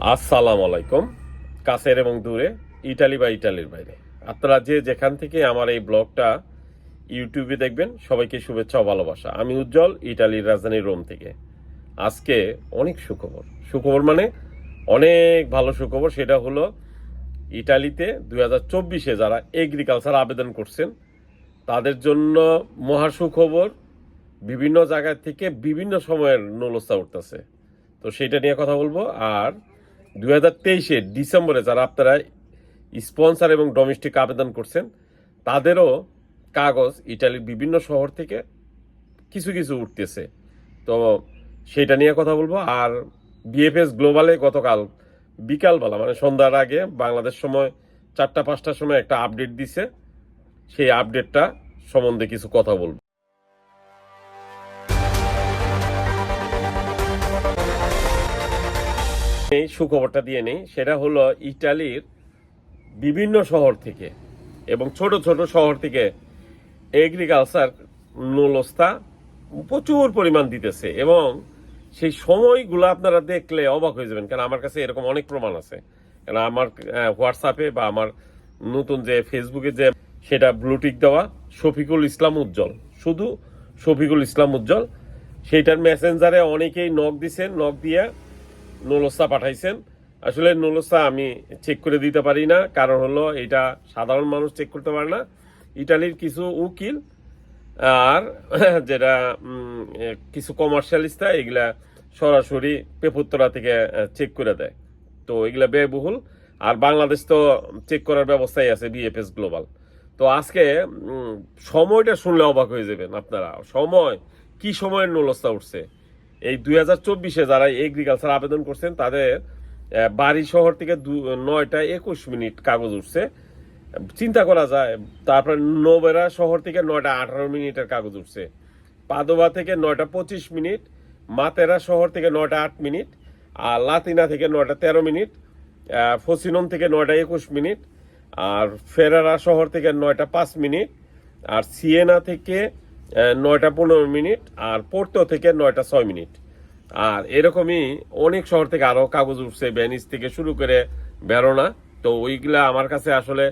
আসসালামু আলাইকুম, কাছের এবং দূরে, ইটালি বা ইটালির বাইরে। আপনারা যে যেখান থেকে আমার এই ব্লগটা ইউটিউবে দেখবেন, সবাইকে শুভেচ্ছা ও ভালোবাসা। আমি উজ্জ্বল, ইটালির রাজধানী রোম থেকে। আজকে অনেক সুখবর। সুখবর মানে অনেক ভালো সুখবর, সেটা হলো ইটালিতে দুই হাজার চব্বিশে যারা এগ্রিকালচার আবেদন করছেন, তাদের জন্য মহা সুখবর, বিভিন্ন জায়গা থেকে বিভিন্ন সময়ের নলস্তা উঠতেছে। তো সেটা নিয়ে কথা বলব। আর দুই হাজার তেইশে ডিসেম্বরে যারা আপনারা স্পন্সর এবং ডোমেস্টিক আবেদন করছেন, তাদেরও কাগজ ইটালির বিভিন্ন শহর থেকে কিছু কিছু উঠতেছে। তো সেটা নিয়ে কথা বলব। আর বিএফএস গ্লোবালে গতকাল বিকালবেলা মানে সন্ধ্যার আগে বাংলাদেশ সময় চারটা পাঁচটার সময় একটা আপডেট দিছে। সেই আপডেটটা সম্বন্ধে কিছু কথা বলব। সুখবরটা দিয়ে নেই, সেটা হলো ইটালির বিভিন্ন শহর থেকে এবং ছোট ছোট শহর থেকে এগ্রিকালচার নলস্তা প্রচুর পরিমাণ দিতেছে এবং সেই সময়গুলো আপনারা দেখলে অবাক হয়ে যাবেন, কারণ আমার কাছে এরকম অনেক প্রমাণ আছে। কারণ আমার হোয়াটসঅ্যাপে বা আমার নতুন যে ফেসবুকে যে সেটা ব্লুটিক দেওয়া, শফিকুল ইসলাম উজ্জ্বল। শুধু শফিকুল ইসলাম উজ্জ্বল, সেইটার মেসেঞ্জারে অনেকেই নখ দিছেন নখ দিয়ে নলস্তা পাঠাইছেন। আসলে নলস্তা আমি চেক করে দিতে পারি না। কারণ হলো এটা সাধারণ মানুষ চেক করতে পারে না। ইটালির কিছু উকিল আর যেটা কিছু কমার্শিয়ালিস্টা এগুলা সরাসরি পেপুত্তরা থেকে চেক করে দেয়। তো এগুলা ব্যয়বহুল। আর বাংলাদেশ তো চেক করার ব্যবস্থাই আছে বিএফএস গ্লোবাল তো আজকে সময়টা শুনলে অবাক হয়ে যাবেন আপনারা। সময়, কি সময়ের নলস্তা উঠছে? এই দুই হাজার চব্বিশে যারা এগ্রিকালচার আবেদন করছেন তাদের বাড়ি শহর থেকে দু- নয়টা একুশ মিনিট কাগজ উঠছে। চিন্তা করা যায় তারপরে নোবেরা শহর থেকে নয়টা আঠারো মিনিটের কাগজ উঠছে। পাদোবা থেকে নয়টা পঁচিশ মিনিট মাতেরা শহর থেকে নয়টা আট মিনিট আর লাতিনা থেকে নয়টা তেরো মিনিট আহ, ফসিনন থেকে নয়টা একুশ মিনিট আর ফেরারা শহর থেকে নয়টা পাঁচ মিনিট আর সিয়েনা থেকে নয়টা পনেরো মিনিট আর পোর্তো থেকে নয়টা ছয় মিনিট। আর এরকমই অনেক শহর থেকে আরও কাগজ উঠছে ভ্যানিস থেকে শুরু করে বেরোনা। তো ওইগুলা আমার কাছে আসলে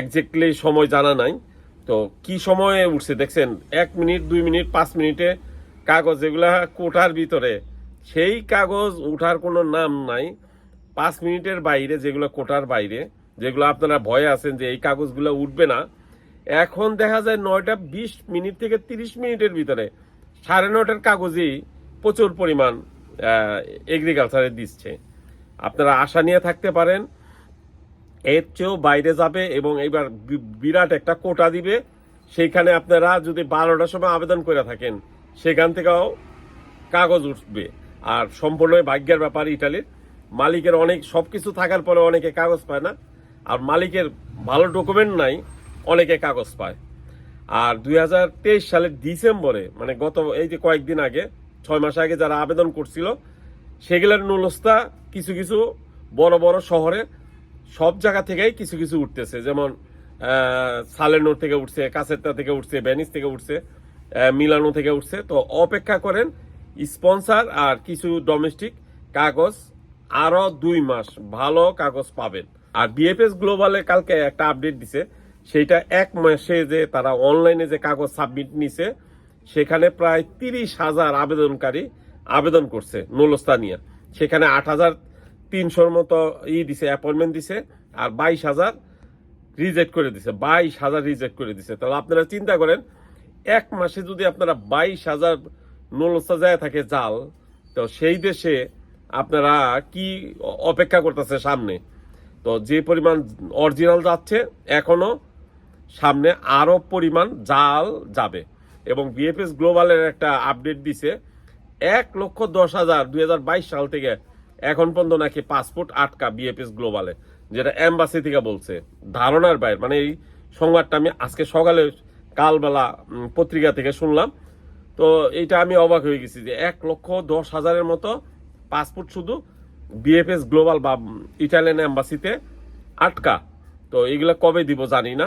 একজাক্টলি সময় জানা নাই। তো কি সময়ে উঠছে দেখছেন? এক মিনিট, দুই মিনিট, পাঁচ মিনিটে কাগজ যেগুলা কোটার ভিতরে, সেই কাগজ উঠার কোনো নাম নাই। পাঁচ মিনিটের বাইরে যেগুলো কোটার বাইরে, যেগুলো আপনারা ভয়ে আছেন যে এই কাগজগুলো উঠবে না এখন দেখা যায় নয়টা বিশ মিনিট থেকে তিরিশ মিনিটের ভিতরে সাড়ে নয়টার কাগজেই প্রচুর পরিমাণ এগ্রিকালচারে দিচ্ছে। আপনারা আশা নিয়ে থাকতে পারেন, এর চেয়েও বাইরে যাবে এবং এবার বিরাট একটা কোটা দিবে। সেইখানে আপনারা যদি বারোটার সময় আবেদন করে থাকেন, সেখান থেকেও কাগজ উঠবে। আর সম্পূর্ণ ভাগ্যের ব্যাপার ইটালির। মালিকের অনেক সবকিছু থাকার পরে অনেকে কাগজ পায় না। আর মালিকের ভালো ডকুমেন্ট নাই। অনেকে কাগজ পায়। আর দুই হাজার তেইশ সালের ডিসেম্বরে মানে গত এই যে কয়েকদিন আগে, ছয় মাস আগে যারা আবেদন করছিল, সেগুলোর নুলস্তা কিছু কিছু বড় বড় শহরে, সব জায়গা থেকেই কিছু কিছু উঠতেছে। যেমন সালেনোর থেকে উঠছে কাসেত্তা থেকে উঠছে ভ্যানিস থেকে উঠছে মিলানো থেকে উঠছে। তো অপেক্ষা করেন, স্পন্সর আর কিছু ডোমেস্টিক কাগজ আরও দুই মাস ভালো কাগজ পাবেন। আর বিএফএস গ্লোবালে কালকে একটা আপডেট দিছে সেইটা এক মাসে যে তারা অনলাইনে যে কাগজ সাবমিট নিছে, সেখানে প্রায় তিরিশ হাজার আবেদনকারী আবেদন করছে নলস্তানিয়া সেখানে আট হাজার তিনশোর মতো ই দিছে অ্যাপয়েন্টমেন্ট দিছে, আর বাইশ হাজার রিজেক্ট করে দিছে, বাইশ হাজার রিজেক্ট করে দিছে। তাহলে আপনারা চিন্তা করেন, এক মাসে যদি আপনারা বাইশ হাজার নলস্তা যায় থাকে জাল, তো সেই দেশে আপনারা কি অপেক্ষা করতেছে সামনে? তো যে পরিমাণ অরিজিনাল যাচ্ছে, এখনও সামনে আরও পরিমাণ জাল যাবে। এবং বিএফএস গ্লোবালের একটা আপডেট দিছে, এক লক্ষ দশ হাজার দুই সাল থেকে এখন পর্যন্ত নাকি পাসপোর্ট আটকা বিএফএস গ্লোবালে, যেটা অ্যাম্বাসি থেকে বলছে। ধারণার বাইরে মানে এই সংবাদটা আমি আজকে সকালে কালবেলা পত্রিকা থেকে শুনলাম। তো এইটা আমি অবাক হয়ে গেছি যে এক লক্ষ দশ হাজারের মতো পাসপোর্ট শুধু বিএফএস গ্লোবাল বা ইটালিয়ান অ্যাম্বাসিতে আটকা। তো এগুলো কবে দিব জানি না।